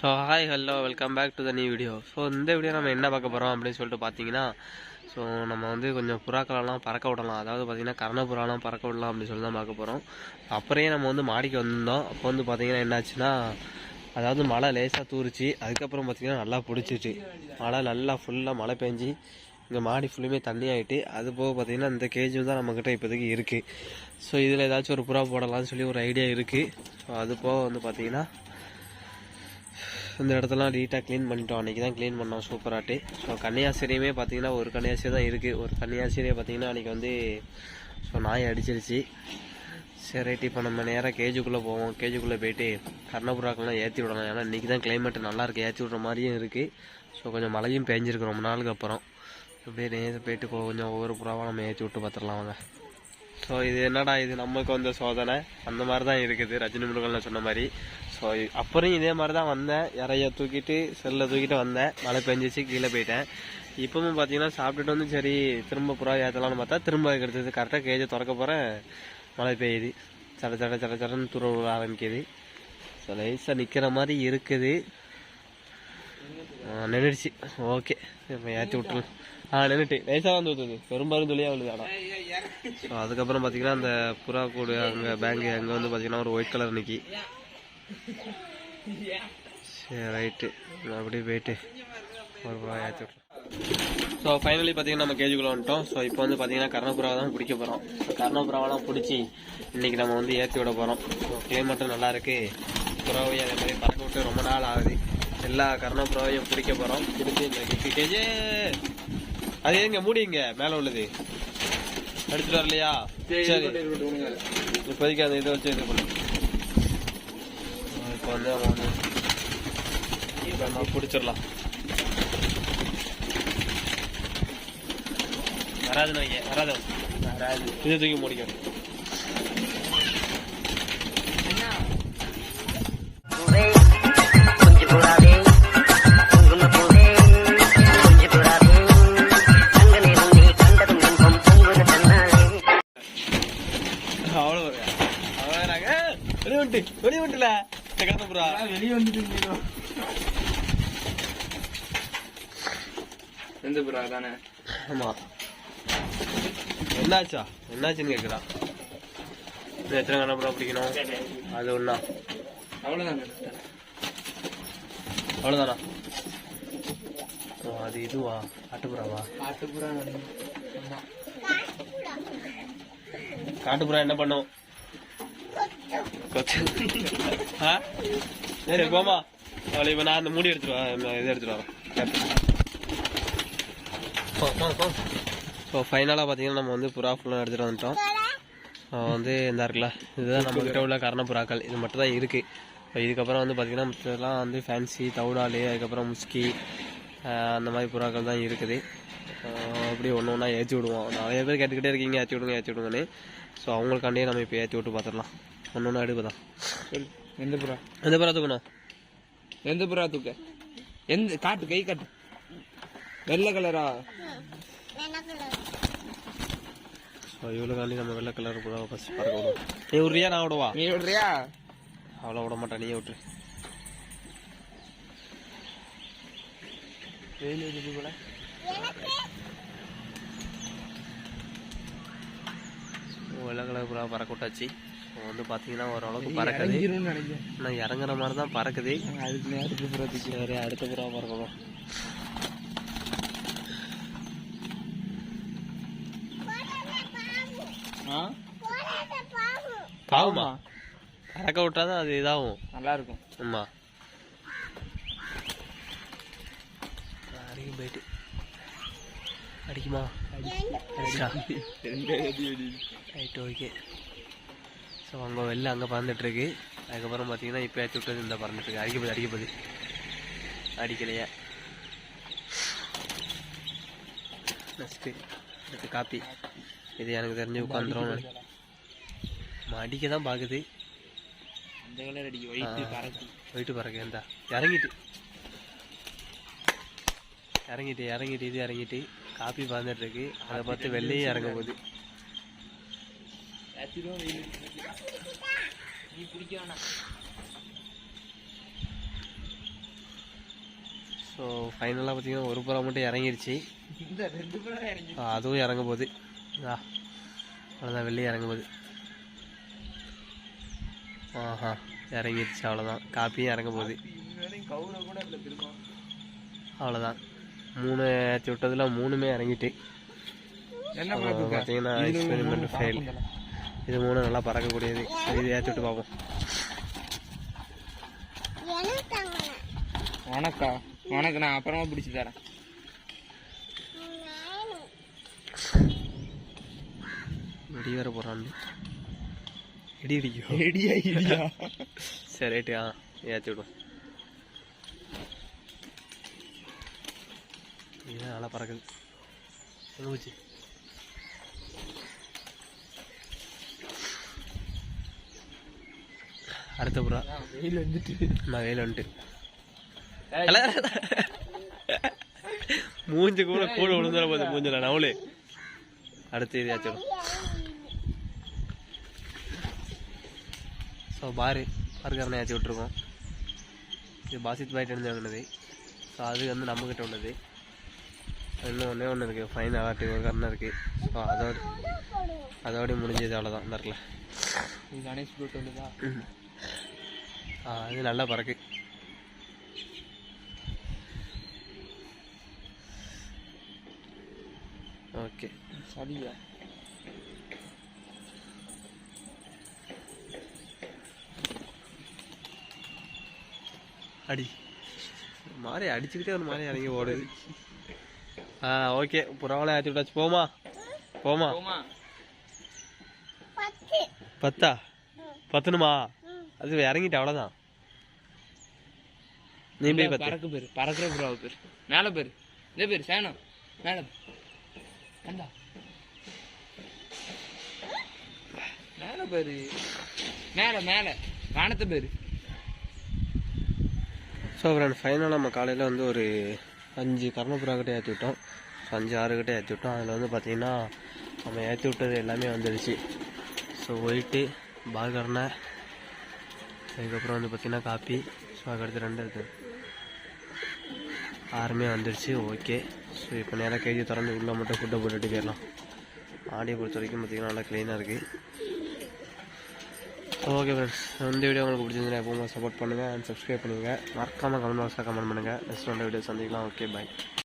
So hi hello welcome back to the new video so இந்த video நம்ம என்ன பார்க்க போகிறோம் அப்படின்னு சொல்லிட்டு பார்த்தீங்கன்னா ஸோ நம்ம வந்து கொஞ்சம் புறாக்களெல்லாம் பறக்க விடலாம். அதாவது பார்த்தீங்கன்னா கரண புறாலாம் பறக்க விடலாம் அப்படின்னு சொல்லி தான் பார்க்க போகிறோம் அப்புறையே நம்ம வந்து மாடிக்கு வந்திருந்தோம். அப்போ வந்து பார்த்தீங்கன்னா என்னாச்சுன்னா அதாவது மழை லேசாக தூரிச்சு. அதுக்கப்புறம் பார்த்திங்கன்னா நல்லா பிடிச்சிச்சு. மழை நல்லா ஃபுல்லாக மழை பெஞ்சு இங்கே மாடி ஃபுல்லுமே தண்ணி ஆகிட்டு அது போக பார்த்தீங்கன்னா இந்த கேஜும் தான் நம்மக்கிட்ட இப்போதைக்கு இருக்குது ஸோ இதில் ஏதாச்சும் ஒரு புறா போடலாம்னு சொல்லி ஒரு ஐடியா இருக்குது ஸோ அது போக வந்து பார்த்திங்கன்னா இந்த இடத்தெல்லாம் நீட்டாக க்ளீன் பண்ணிட்டோம். அன்றைக்கி தான் க்ளீன் பண்ணோம். சூப்பராட்டு ஸோ கன்னியாசிரியுமே பார்த்தீங்கன்னா ஒரு கன்னியாசிரி தான் இருக்குது ஒரு கன்னியாசிரியை பார்த்தீங்கன்னா அன்றைக்கி வந்து ஸோ நாய் அடிச்சிருச்சு. சரி ரைட் இப்போ நம்ம நேராக கேஜுக்குள்ளே போவோம். கேஜுக்குள்ளே போயிட்டு கர்ணபுராக்கெல்லாம் ஏற்றி விடலாம். ஏன்னா இன்றைக்கி தான் கிளைமேட் நல்லா இருக்குது ஏற்றி விட்ற மாதிரியும் இருக்குது ஸோ கொஞ்சம் மழையும் பெஞ்சிருக்கு. ரொம்ப நாளுக்கு அப்புறம். அப்படியே நேரம் போயிட்டு கொஞ்சம் ஒவ்வொரு புறாவாக நம்ம ஏற்றி விட்டு பார்த்துடலாம் வாங்க. ஸோ இது என்னடா இது? நமக்கு வந்த சோதனை. அந்த மாதிரி தான் இருக்குது. ரஜினி முருகன் சொன்ன மாதிரி. ஸோ அப்புறம் இதே மாதிரி தான் வந்தேன். இறைய தூக்கிட்டு செல்லை தூக்கிட்டு வந்தேன். மழை பெஞ்சிச்சு கீழே போயிட்டேன். இப்பவும் பார்த்தீங்கன்னா சாப்பிட்டுட்டு வந்து சரி திரும்ப புறா ஏற்றலாம்னு பார்த்தா திரும்ப எடுத்தது கரெக்டாக கேஜை திறக்க போகிறேன் மழை பெய்யுது. சட சட சட சடன்னு துற விட ஆரம்பிக்குது. ஸோ லைஸாக நிற்கிற மாதிரி இருக்குது. நின்றுடுச்சு ஓகே இப்போ ஏற்றி விட்டுலாம் ஆ நின்றுட்டு லேசாக வந்து ஊற்றுது பெரும்பாலும் தொழிலாக விழுது ஆனால் ஸோ அதுக்கப்புறம் பார்த்தீங்கன்னா அந்த புறா கூடு அங்கே பேங்கு அங்கே வந்து பார்த்தீங்கன்னா ஒரு ஒயிட் கலர் நிக்கி சரி ரைட்டு அப்படியே போயிட்டு ஒரு புறா ஏற்றி விட்றோம் ஸோ ஃபைனலி பார்த்தீங்கன்னா நம்ம கேஜுக்குள்ளே வந்துட்டோம் ஸோ இப்போ வந்து பார்த்தீங்கன்னா கர்ணபுராவை தான் பிடிக்க போகிறோம் ஸோ கர்ணபுறாவெல்லாம் பிடிச்சி இன்றைக்கி நம்ம வந்து ஏற்றி விட போகிறோம் ஸோ கிளைமேட்டும் நல்லா இருக்குது புறாவையும் அதே மாதிரி பறக்க விட்டு ரொம்ப நாள் ஆகுது எல்லா கர்ணபுறாவையும் பிடிக்க போகிறோம் பிடிச்சி இந்த கேஜே அது எங்க மூடிங்க மேலே உள்ளது. எடுத்துட்டு வரலையா? சரி. இப்போதைக்கு அந்த இதை வச்சு இது பண்ணு. இப்போ வந்து நம்ம வந்து இப்போ நம்ம பிடிச்சிடலாம். வராதுன்னு வைங்க. வராது வராது. இதை தூக்கி முடிக்கணும் வெளியே வந்துட்டு வெளியே வந்துட்டுல. கர்ணபுரா வெளியே வந்துட்டு எந்த புறா தானே ஆமா. என்னாச்சா? என்னாச்சுன்னு கேக்குறா. இது எத்தனை கண்ணப்புறா பிடிக்கணும்? அது ஒண்ணா. அவ்வளவுதான் அவ்வளோதானா ஓ அது இதுவா? காட்டுப்புறாவா? காட்டுப்புறா காட்டுப்புறா என்ன பண்ணும்? கொத்து. ஆ? சரி போமா அவளை இப்போ நான் அந்த மூடி எடுத்துட்டு வா நான் இதை எடுத்துட்டு வரேன் ஸோ ஃபைனலாக பார்த்தீங்கன்னா நம்ம வந்து புறா ஃபுல்லாக எடுத்துகிட்டு வந்துட்டோம். வந்து இந்த இருக்குல்ல இதுதான் நம்ம கிட்ட உள்ள கர்ண புறாக்கள். இது மட்டும் தான் இருக்குது இப்போ இதுக்கப்புறம் வந்து பார்த்தீங்கன்னா மற்றதெல்லாம் வந்து ஃபேன்சி தவுடாலு அதுக்கப்புறம் முஸ்கி அந்த மாதிரி புறாக்கள் தான் இருக்குது. அப்படியே ஒன்று ஒன்றா ஏற்றி விடுவோம். நிறைய பேர் கேட்டுக்கிட்டே இருக்கீங்க ஏற்றி விடுங்க ஏற்றி விடுங்கன்னு. ஸோ அவங்களுக்காண்டியே நம்ம இப்போ ஏற்றி விட்டு பார்த்துடலாம் ஒன்று எடுப்பதான் சொல் எந்த புறா? எந்த புறா தூக்கணும் எந்த புறா தூக்க? எந்த காட்டு கை காட்டு. வெள்ளை கலரா? ஸோ இவ்வளோக்காண்டி நம்ம வெள்ளை கலர் புறாவை ஃபஸ்ட் பறக்க விடுவோம் நீ விட்றியா நான் விடுவா? நீ விடுறியா? அவ்வளோ விட மாட்டேன் நீயே விட்டுரு. வெயில் இருக்குது கூட புறா பறக்க விட்டாச்சு வந்து பார்த்தீங்கன்னா ஓரளவுக்கு பறக்குது. ஆனால் இறங்குற மாதிரி தான் பறக்குது. அதுக்கு நேரத்துக்கு புறா தூக்கி சரி அடுத்த புறா பறக்கணும். பாவமா? பறக்க விட்டாதான் அது இதாகும். நல்லா இருக்கும் ஆமா. அடிக்கும் போயிட்டு. அடிக்குமா? ரைட் ஓகே ஸோ அங்கே வெளில அங்கே பறந்துட்டுருக்கு. அதுக்கப்புறம் பார்த்தீங்கன்னா இப்போ ஏற்றி விட்டது இந்த பறந்துட்டுருக்கு. அடிக்க போகுது அடிக்க போகுது. அடிக்கலையே. நெக்ஸ்ட்டு அடுத்து காப்பி இது எனக்கு தெரிஞ்சு உட்காந்துரும். அடிக்க தான் பார்க்குது அந்த கலர் அடிக்க. ஒயிட்டு பறக்கு. ஏன்டா இறங்கிட்டு. இறங்கிட்டு இறங்கிட்டு இது இறங்கிட்டு. காப்பி பறந்துட்டு இருக்கு அதை பார்த்து வெள்ளையும் இறங்க போகுது ஸோ ஃபைனலாக பார்த்தீங்கன்னா ஒரு புறா மட்டும் இறங்கிருச்சு. அதுவும் இறங்க போகுது ஆ அவ்வளோதான் வெளியே இறங்க போகுது ஆஹா இறங்கிருச்சு அவ்வளோதான் காப்பியும் இறங்க போகுது அவ்வளோதான் மூணு ஏற்றி விட்டதில் மூணுமே இறங்கிட்டு. பார்த்தீங்கன்னா. பறக்கும் தல. இது மூணு நல்லா பறக்கக்கூடியது. சரி இது ஏற்றி விட்டு பார்ப்போம் உனக்கா? உனக்கு நான் அப்புறமா பிடிச்சி தரேன். இடி வேற போகிறான் இடி இடிக்கும் ரெடியா இல்லையா சரி ரைட்டு ஆ ஏற்றி விடும் இதுதான் நல்லா பறக்குது. போச்சு அடுத்த புறா. வெயில் வந்துட்டு. நான் வெயில் வந்துட்டு மூஞ்சி கூட கூட விழுந்துட போகுது மூஞ்சில நவலு அடுத்து இது ஏற்றி விடும் ஸோ பாரு பார்க்கறனை விட்ருக்கோம் இது பாசித் பாய்ட்டு வாங்கினது ஸோ அது வந்து நம்மக்கிட்ட உள்ளது. இன்னும் ஒன்றே ஒன்று இருக்குது ஃபைன் அலாட்டி ஒரு கரணம் இருக்குது ஸோ அதோட அதோட முடிஞ்சது அவ்வளோதான் இந்த இடத்துல. இது கணேஷ் போட்டு வந்துதா அது நல்லா பறக்கு. ஓகே. சரியா? அடி. மாறி அடிச்சுக்கிட்டே ஒரு மாதிரி இறங்கி ஓடுது. ஆ ஓகே. புறாவெல்லாம் ஏற்றி விட்டாச்சு போமா. போமா. போமா. பத்தா. பத்தணுமா அது இறங்கிட்டு அவ்வளோதான் நீ போய் பத்து? பறக்கு பேரு. பறக்குற புறாவு பேரு. மேல பேரு. இந்த பேரு சேனம். மேல. ஏண்டா மேல பேரு. மேல மேல. வானத்தை பேரு. ஸோ ஃப்ரெண்ட் ஃபைனலாக நம்ம காலையில் வந்து ஒரு அஞ்சு கர்ணபுராக்கிட்டே ஏற்றி விட்டோம். ஸோ அஞ்சு ஆறு ஏற்றி விட்டோம். அதில் வந்து பார்த்திங்கன்னா நம்ம ஏற்றி விட்டது எல்லாமே வந்துடுச்சு ஸோ ஒயிட்டு பால்கர்ணை அதுக்கப்புறம் வந்து பார்த்திங்கன்னா காப்பி. ஸோ அதுக்கடுத்து ரெண்டு இருக்குது ஆறுமே வந்துடுச்சு ஓகே ஸோ இப்போ நேராக கேஜி திறந்து உள்ளே மட்டும் ஃபுட்டை போட்டுட்டு போயிடலாம். ஆடியை பொறுத்த வரைக்கும் பார்த்திங்கன்னா நல்லா க்ளீனாக இருக்குது ஓகே ஃப்ரெண்ட்ஸ் இந்த வீடியோ உங்களுக்கு பிடிச்சிருந்தா எப்பவும் சப்போர்ட் பண்ணுங்கள் அண்ட் சப்ஸ்கிரைப் பண்ணுங்கள் மறக்காமல் கமெண்ட் பாக்ஸில் கமெண்ட் பண்ணுங்கள் நெக்ஸ்ட் வந்த வீடியோ சந்திக்கலாம். Okay bye